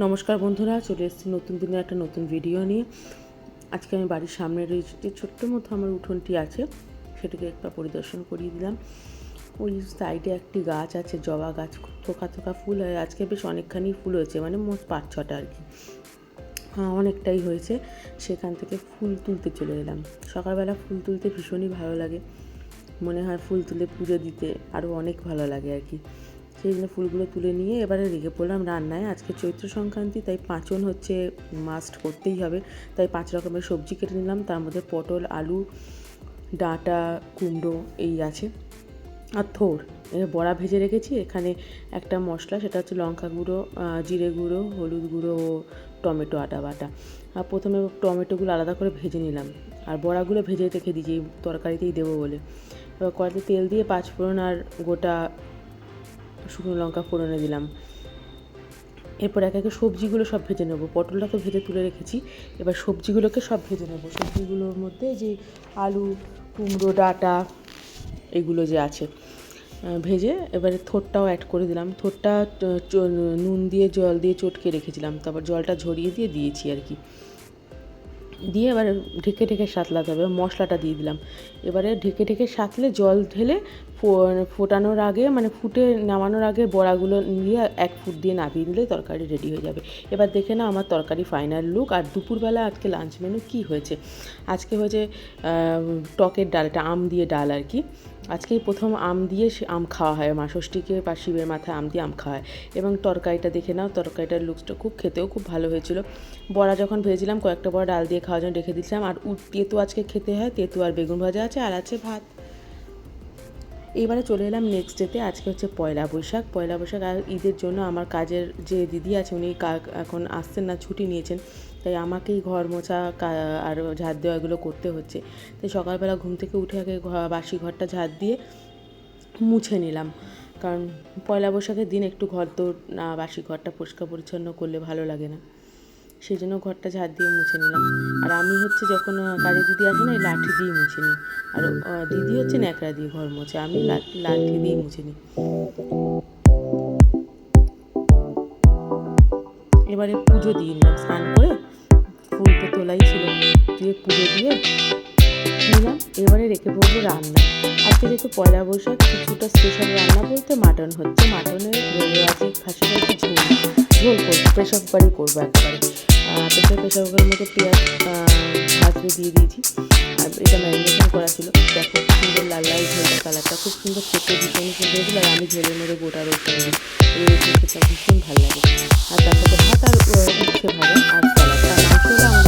নমস্কার বন্ধুরা, চলে এসেছি নতুন দিনে একটা নতুন ভিডিও নিয়ে। আজকে আমি বাড়ির সামনের ওই যে ছোট্ট মতো আমার উঠোনটি আছে, সেটাকে একবার পরিদর্শন করিয়ে দিলাম। ওই সাইডে একটি গাছ আছে, জবা গাছ থোকা থোকা ফুল হয়। আজকে বেশ অনেকখানি ফুল হয়েছে মানে মোট পাঁচ ছটা আর কি। অনেকটাই হয়েছে, সেখান থেকে ফুল তুলতে চলে এলাম। সকালবেলা ফুল তুলতে ভীষণই ভালো লাগে। মনে হয় ফুল তুলে পুজো দিতে আরও অনেক ভালো লাগে আর কি। সেই জন্য ফুলগুলো তুলে নিয়ে এবারে রেগে পড়লাম রান্নায়। আজকে চৈত্র সংক্রান্তি, তাই পাঁচন হচ্ছে মাস্ট করতেই হবে। তাই পাঁচ রকমের সবজি কেটে নিলাম। তার মধ্যে পটল, আলু, ডাঁটা, কুমড়ো এই আছে। আর থোর বড়া ভেজে রেখেছি। এখানে একটা মশলা, সেটা হচ্ছে লঙ্কা গুঁড়ো জিরে গুঁড়ো, হলুদ গুঁড়ো ও টমেটো আটা বাটা। আর প্রথমে টমেটোগুলো আলাদা করে ভেজে নিলাম। আর বড়াগুলো ভেজে রেখে দিয়েছি তরকারিতেই দেবো বলে। এবার কড়াইতে তেল দিয়ে পাঁচ ফোড়ন আর গোটা শুকনো লঙ্কা ফোড়নে দিলাম। এরপর এক একে সবজিগুলো সব ভেজে নেব। পটলটা তো ভেজে তুলে রেখেছি। এবার সবজিগুলোকে সব ভেজে নেব। সবজিগুলোর মধ্যে যে আলু, কুমড়ো, ডাঁটা এগুলো যে আছে ভেজে এবারে থোরটাও অ্যাড করে দিলাম। থোরটা নুন দিয়ে জল দিয়ে চটকে রেখেছিলাম। তারপর জলটা ঝরিয়ে দিয়ে দিয়েছি আর কি। দিয়ে এবার ঢেকে ঢেকে সাঁতলাতে হবে মশলাটা দিয়ে দিলাম। এবারে ঢেকে ঢেকে সাঁতলে জল ঢেলে ফোটানোর আগে মানে ফুটে নামানোর আগে বড়াগুলো নিয়ে এক ফুট দিয়ে নামিয়ে দিলে তরকারি রেডি হয়ে যাবে। এবার দেখে না আমার তরকারি ফাইনাল লুক আর দুপুরবেলা আজকে লাঞ্চ মেনু কী হয়েছে? আজকে হয়েছে টকের ডালটা, আম দিয়ে ডাল আর কি। আজকেই প্রথম আম দিয়ে সে আম খাওয়া হয়। মা ষষ্ঠীকে বা শিবের মাথায় আম দিয়ে আম খাওয়া হয় এবং তরকারিটা দেখে নাও, তরকারিটার লুকসটা খুব খেতেও খুব ভালো হয়েছিল। বড়া যখন ভেজেছিলাম, কয়েকটা বড়া ডাল দিয়ে খাওয়ার জন্য রেখে দিয়েছিলাম। আর তেঁতু আজকে খেতে হয়, তেঁতু আর বেগুন ভাজা আছে, আর আছে ভাত। এইবারে চলে এলাম নেক্সট ডেতে আজকে হচ্ছে পয়লা বৈশাখ। পয়লা বৈশাখ আর ঈদের জন্য আমার কাজের যে দিদি আছে উনি এখন আসছেন না, ছুটি নিয়েছেন। তাই আমাকেই ঘর মোছা আর ঝাড় দেওয়া এগুলো করতে হচ্ছে। তাই সকালবেলা ঘুম থেকে উঠে আগে বাসি ঘরটা ঝাড় দিয়ে মুছে নিলাম। কারণ পয়লা বৈশাখের দিন একটু ঘর তো না বাসি ঘরটা পরিষ্কার পরিচ্ছন্ন করলে ভালো লাগে না। সেই জন্য ঘরটা ঝাড় দিয়ে মুছে নিলাম। আর আমি হচ্ছে যখন কাজের দিদি আসে না, এই লাঠি দিয়ে মুছে নিই। আর দিদি হচ্ছে ন্যাকড়া দিয়ে ঘর মোছে, আমি লাঠি দিয়ে মুছে নিই। এবারে পুজো দিয়ে নিলাম, স্নান করে ফুল তো তোলাই ছিল, দিয়ে পুজো দিয়ে নিলাম। এবারে রেখে পড়ব রান্না। আজকে যেহেতু পয়লা বৈশাখ, কিছুটা স্পেশাল রান্না বলতে মাটন হচ্ছে। মাটনের আজকে খাসি খাসি ঝোল ঝোল করব প্রেশার কুকারই করব একবারে। প্রেশার প্রেশার কুকারের মধ্যে পেঁয়াজ ভাজবে দিয়ে দিয়েছি। আর এটা ম্যারিনেশন করা ছিল। দেখো, খুব সুন্দর লাল লাল ঝোলের কালারটা। খুব সুন্দর খেতে ভীষণ সুন্দর হয়েছিল। আর আমি ঝোলের মধ্যে গোটা রোজ এই রেসিপিটা ভীষণ ভালো লাগে। আর তারপরে ভাত আর উচ্ছে ভাজা আর কালারটা মাংসটা